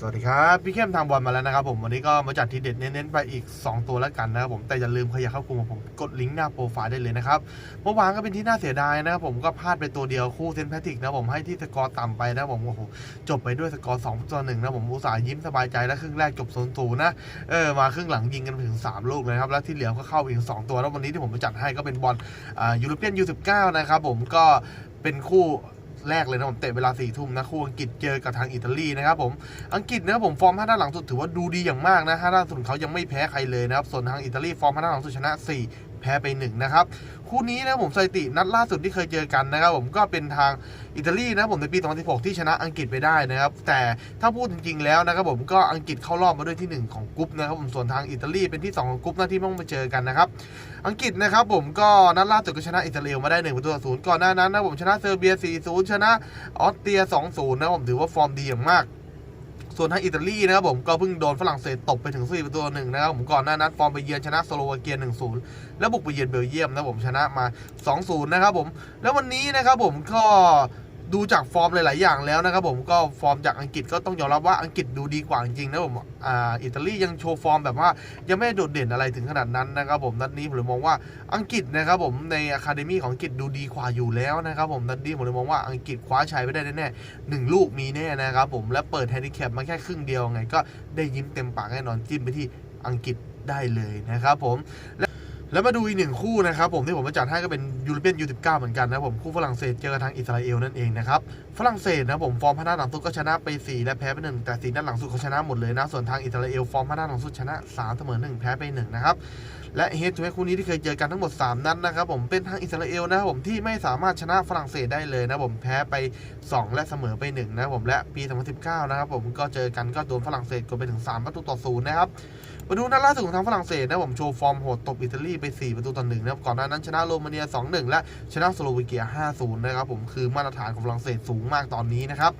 สวัสดีครับพี่เข้มทางบอลมาแล้วนะครับผมวันนี้ก็มาจัดทีเด็ดเน้นๆไปอีก 2 ตัวแล้วกันนะครับผมแต่อย่าลืมใครอยากเข้ากลุ่มของผมกดลิงก์หน้าโปรไฟล์ได้เลยนะครับเมื่อวานก็เป็นที่น่าเสียดายนะครับผมก็พลาดไปตัวเดียวคู่เซนแพทริกนะผมให้ที่สกอร์ต่ำไปนะผมโอ้โหจบไปด้วยสกอร์2ต่อ1นะผมอุตส่าห์ยิ้มสบายใจแล้วครึ่งแรกจบ0ูนย์นะเออมาครึ่งหลังยิงกันไปถึง 3 ลูกเลยครับแล้วที่เหลือก็เข้าไปอีก 2 ตัวแล้ววันนี้ที่ผมมาจัดให้ก็เป็นบอลอ่ายูโรเปียนยูสิบเก้านะครับผมก็เป็นคู่ แรกเลยนะผมเตะเวลาสี่ทุ่มนะคู่อังกฤษเจอกับทางอิตาลีนะครับผมอังกฤษนะครับผมฟอร์มห้าด้านหลังสุดถือว่าดูดีอย่างมากนะห้าด้านสุดเขายังไม่แพ้ใครเลยนะครับส่วนทางอิตาลีฟอร์มห้าด้านหลังสุดชนะ4 พ้ไป1นะครับ คู่นี้นะผมสถิตินัดล่าสุดที่เคยเจอกันนะครับ ผมก็เป็นทางอิตาลีนะผมในปี 2016 ที่ชนะอังกฤษไปได้นะครับ แต่ถ้าพูดจริงๆแล้วนะครับผมก็อังกฤษเข้ารอบมาด้วยที่ 1 ของกรุ๊ปนะครับผมส่วนทางอิตาลีเป็นที่ 2 ของกรุ๊ปนะที่ต้องมาเจอกันนะครับอังกฤษนะครับผมก็นัดล่าสุดก็ชนะอิตาลีมาได้1ประตูต่อศูนย์ก่อนหน้านั้นนะผมชนะเซอร์เบีย 4-0 ชนะออสเตรีย 2-0 นะผมถือว่าฟอร์มดีอย่างมาก ส่วนทางอิตาลีนะครับผมก็เพิ่งโดนฝรั่งเศสตบไปถึง4ประตูหนึ่งนะครับผมก่อนหน้านั้นฟอร์มไปเยือนชนะสโลวาเกีย 1-0 แล้วบุกไปเยือนเบลเยียมนะผมชนะมา 2-0 นะครับผม แล้ววันนี้นะครับผมก็ ดูจากฟอร์มหลาย ๆ อย่างแล้วนะครับผมก็ฟอร์มจากอังกฤษก็ต้องยอมรับว่าอังกฤษดูดีกว่าจริง ๆ นะผมอ่าอิตาลียังโชว์ฟอร์มแบบว่ายังไม่โดดเด่นอะไรถึงขนาดนั้นนะครับผมนัดนี้ผมเลยมองว่าอังกฤษนะครับผมในอะคาเดมี่ของอังกฤษดูดีกว่าอยู่แล้วนะครับผมนัดนี้ผมเลยมองว่าอังกฤษคว้าชัยไปได้แน่ๆหนึ่งลูกมีแน่นะครับผมและเปิดแฮนดิแคปมาแค่ครึ่งเดียวไงก็ได้ยิ้มเต็มปากแน่นอนจิ้มไปที่อังกฤษได้เลยนะครับผมแล้ แล้วมาดูอีกหนึ่งคู่นะครับผมที่ผมมาจัดให้ก็เป็นยูโรเปียนยูสิบเก้าเหมือนกันนะผมคู่ฝรั่งเศสเจอกับทางอิสราเอลนั่นเองนะครับฝรั่งเศสนะผมฟอร์มพนัดหลังสุดก็ชนะไป 4 และแพ้ไป1แต่สีด้านหลังสุดเขาชนะหมดเลยนะส่วนทางอิสราเอลฟอร์มพนัดหลังสุดชนะ3เสมอ1แพ้ไป1นะครับและเฮดทูเฮดคู่นี้ที่เคยเจอกันทั้งหมด 3 นัดนะครับผมเป็นทางอิสราเอลนะครับผมที่ไม่สามารถชนะฝรั่งเศสได้เลยนะผมแพ้ไป 2 และเสมอไป1นะครับผมและปี 2019 นะครับผมก็เจอกันก็โดนฝรั่งเศสกดไปถึง3ประตูต่อศูนย์นะครับมาดูนัดล่าสุดของทางฝรั่งเศสนะผมโชว์ฟอร์มโหดตบอิตาลีไป 4 ประตูต่อหนึ่งนะครับก่อนหน้านั้นชนะโรมาเนีย 2-1 และชนะสโลวีเกีย 5-0 นะครับผมคือมาตรฐานของฝรั่งเศสสูงมากตอนนี้นะครับ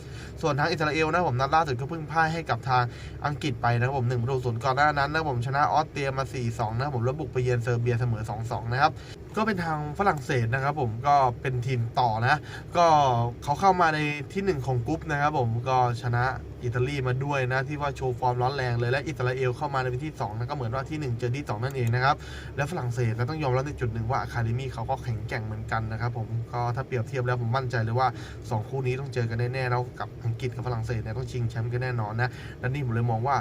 ส่วนทางอิสราเอลนะผมนัดล่าสุดก็เพิ่งพ่ายให้กับทางอังกฤษไปนะครับผม1ประตูศูนย์ก่อนหน้านั้นนะผมชนะออสเตรียมา 4-2 นะครับผมแล้วบุกไปเยือนเซอร์เบียเสมอ 2-2 นะครับก็เป็นทางฝรั่งเศสนะครับผมก็เป็นทีมต่อนะ ก็เขาเข้ามาในที่หนึ่งของกรุ๊ปนะครับผมก็ชนะอิตาลีมาด้วยนะที่ว่าโชว์ฟอร์มร้อนแรงเลยและอิสราเอลเข้ามาในที่2นะก็เหมือนว่าที่ 1 เจอที่ 2 นั่นเองนะครับและฝรั่งเศสก็ต้องยอมรับในจุดหนึ่งว่าอะคาเดมี่เขาก็แข็งแกร่งเหมือนกันนะครับผมก็ถ้าเปรียบเทียบแล้วผมมั่นใจเลยว่า 2 คู่นี้ต้องเจอกันแน่ๆแล้วกับอังกฤษกับฝรั่งเศสเนี่ยต้องชิงแชมป์กันแน่นอนนะและนี่ผมเลยมองว่า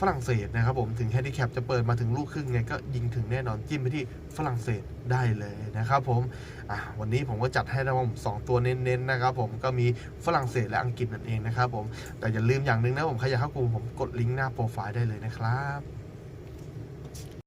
ฝรั่งเศสนะครับผมถึงแฮนดิแคปจะเปิดมาถึงลูกครึ่งไงก็ยิงถึงแน่นอนจิ้มไปที่ฝรั่งเศสได้เลยนะครับผมวันนี้ผมก็จัดให้นะผมสองตัวเน้นๆนะครับผมก็มีฝรั่งเศสและอังกฤษนั่นเองนะครับผมแต่อย่าลืมอย่างหนึ่งนะผมใครอยากเข้ากลุ่มผมกดลิงก์หน้าโปรไฟล์ได้เลยนะครับ